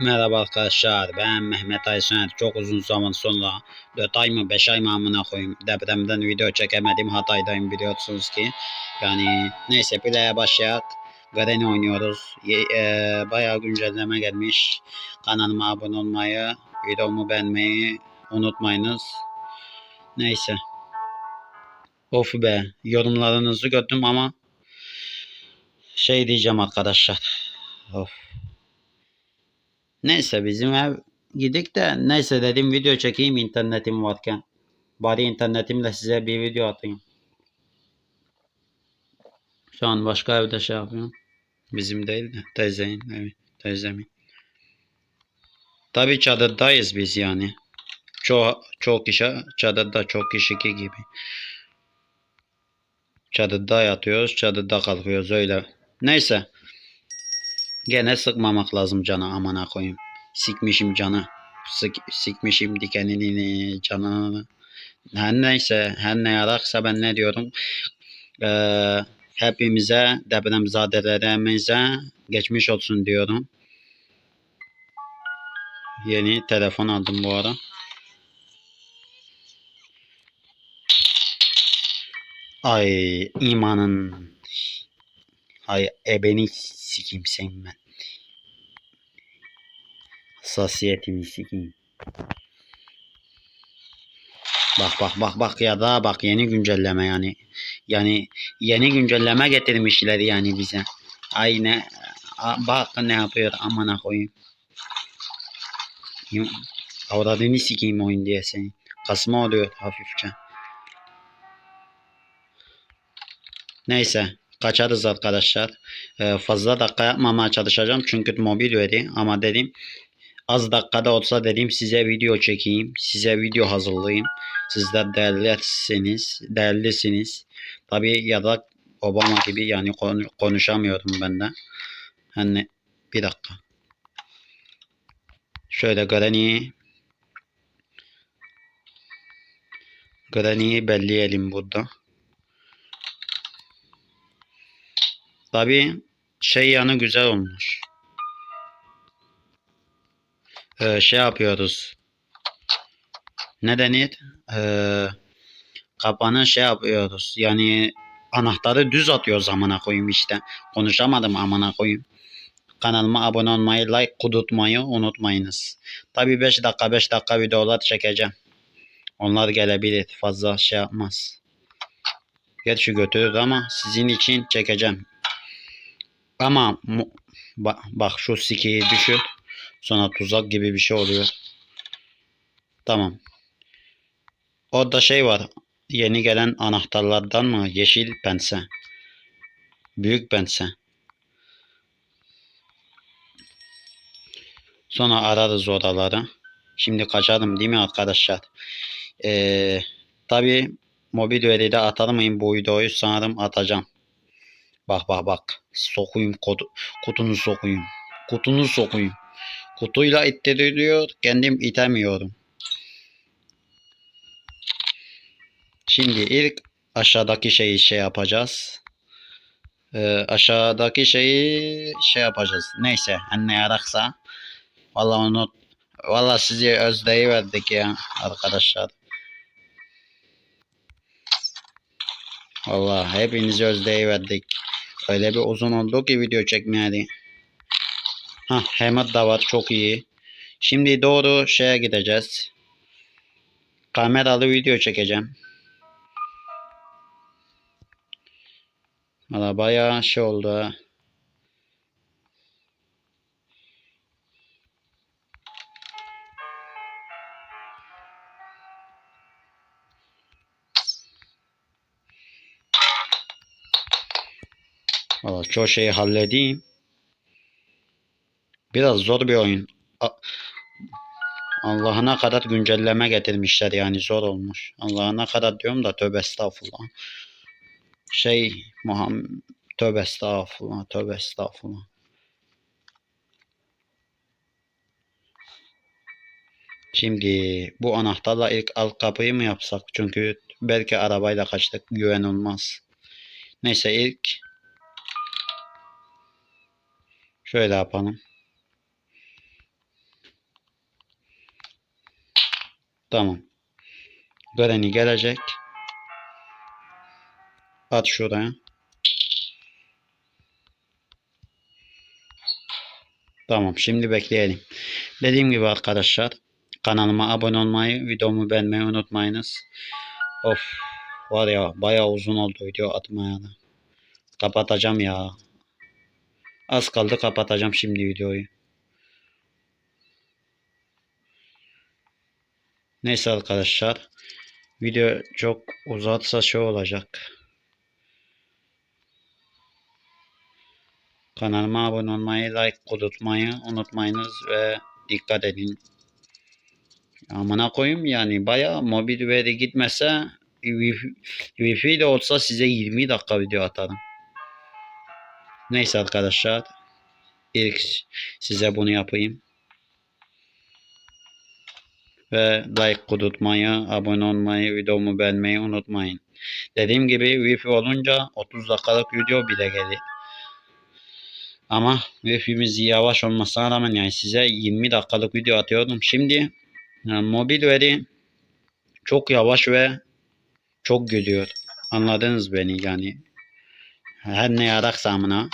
Merhaba arkadaşlar ben Mehmet Aysen çok uzun zaman sonra 4 ay mı 5 ay mı amına koyayım depremden video çekemedim Hatay'dayım biliyorsunuz ki. Yani neyse play'e başlayak Garen oynuyoruz. Ye- eee, bayağı güncelleme gelmiş. Kanalıma abone olmayı videomu beğenmeyi unutmayınız neyse of be yorumlarınızı gördüm ama şey diyeceğim arkadaşlar of Neyse bizim ev gidik de neyse dedim video çekeyim internetim varken. Bari internetimle size bir video atayım. Şu an başka evde şey yapıyorum. Bizim değil de teyzenin evi. Teyzemin. Tabi çadırdayız biz yani. Çok, çok kişi çadırda çok kişi gibi. Çadırda yatıyoruz, çadırda kalkıyoruz öyle. Neyse. Gene sıkmamak lazım cana amana koyayım. Sikmişim canı. Sık, sikmişim dikenini canını. Her neyse her ne yaraksa ben ne diyorum. Ee, hepimize depremzadelerimize geçmiş olsun diyorum. Yeni telefon aldım bu ara. Ay imanın. Ay ebeni sikeyim sen ben. Hassasiyetimi sikeyim. Bak bak bak bak ya da bak yeni güncelleme yani. Yani yeni güncelleme getirmişler yani bize. Ay ne bak ne yapıyor amına koyayım. Avradını sikeyim oyun diye seni. Kasma oluyor hafifçe. Neyse kaçarız arkadaşlar. Ee, fazla dakika yapmamaya çalışacağım çünkü mobil veri ama dedim az dakikada olsa dedim size video çekeyim. Size video hazırlayayım. Sizler değerlisiniz. Değerlisiniz. Tabi ya da Obama gibi yani konu- konuşamıyorum ben de. Hani bir dakika. Şöyle Granny'i Granny'i belleyelim burada. Tabi şey yanı güzel olmuş. Ee, şey yapıyoruz. Ne denir? Ee, kapanı şey yapıyoruz. Yani anahtarı düz atıyoruz amına koyayım işte. Konuşamadım amına koyayım. Kanalıma abone olmayı, like kudurtmayı unutmayınız. Tabi 5 dakika 5 dakika videolar çekeceğim. Onlar gelebilir. Fazla şey yapmaz. Gerçi götürür ama sizin için çekeceğim. Ama ba- bak şu sikeyi düşür. Sonra tuzak gibi bir şey oluyor. Tamam. Orada şey var. Yeni gelen anahtarlardan mı? Yeşil pense. Büyük pense. Sonra ararız oraları. Şimdi kaçalım değil mi arkadaşlar? Ee, Tabi mobil veride atar mıyım bu videoyu sanırım atacağım. Bak bak bak. Sokuyum kodu, kutunu sokuyum. Kutunu sokuyum. Kutuyla ittiriliyor. Kendim itemiyorum. Şimdi ilk aşağıdaki şeyi şey yapacağız. Ee, aşağıdaki şeyi şey yapacağız. Neyse her ne yaraksa. Vallahi onu Vallahi sizi özdeyi verdik ya arkadaşlar. Vallahi hepinizi özdeyi verdik. Öyle bir uzun oldu ki video çekmeyeli. Ha Hammer da var çok iyi. Şimdi doğru şeye gideceğiz. Kameralı video çekeceğim. Valla bayağı şey oldu ha. Valla çoğu şeyi halledeyim. Biraz zor bir oyun. Allah'ına kadar güncelleme getirmişler yani zor olmuş. Allah'ına kadar diyorum da tövbe estağfurullah. Şey Muhammed tövbe estağfurullah tövbe estağfurullah. Şimdi bu anahtarla ilk alt kapıyı mı yapsak? Çünkü belki arabayla kaçtık güven olmaz. Neyse ilk şöyle yapalım. Tamam. Granny gelecek. At şuraya. Tamam şimdi bekleyelim. Dediğim gibi arkadaşlar kanalıma abone olmayı, videomu beğenmeyi unutmayınız. Of var ya bayağı uzun oldu video atmayalı. Kapatacağım ya. Az kaldı kapatacağım şimdi videoyu. Neyse arkadaşlar. Video çok uzatsa şey olacak. Kanalıma abone olmayı, like unutmayı unutmayınız ve dikkat edin. Amına koyayım yani bayağı mobil veri gitmese Wi-Fi, Wi-Fi de olsa size 20 dakika video atarım. Neyse arkadaşlar. İlk size bunu yapayım. Ve like unutmayı, abone olmayı, videomu beğenmeyi unutmayın. Dediğim gibi Wi-Fi olunca 30 dakikalık video bile gelir. Ama Wi-Fi'miz yavaş olmasına rağmen yani size 20 dakikalık video atıyorum. Şimdi yani mobil veri çok yavaş ve çok gidiyor. Anladınız beni yani. Her ne yaraksa amına.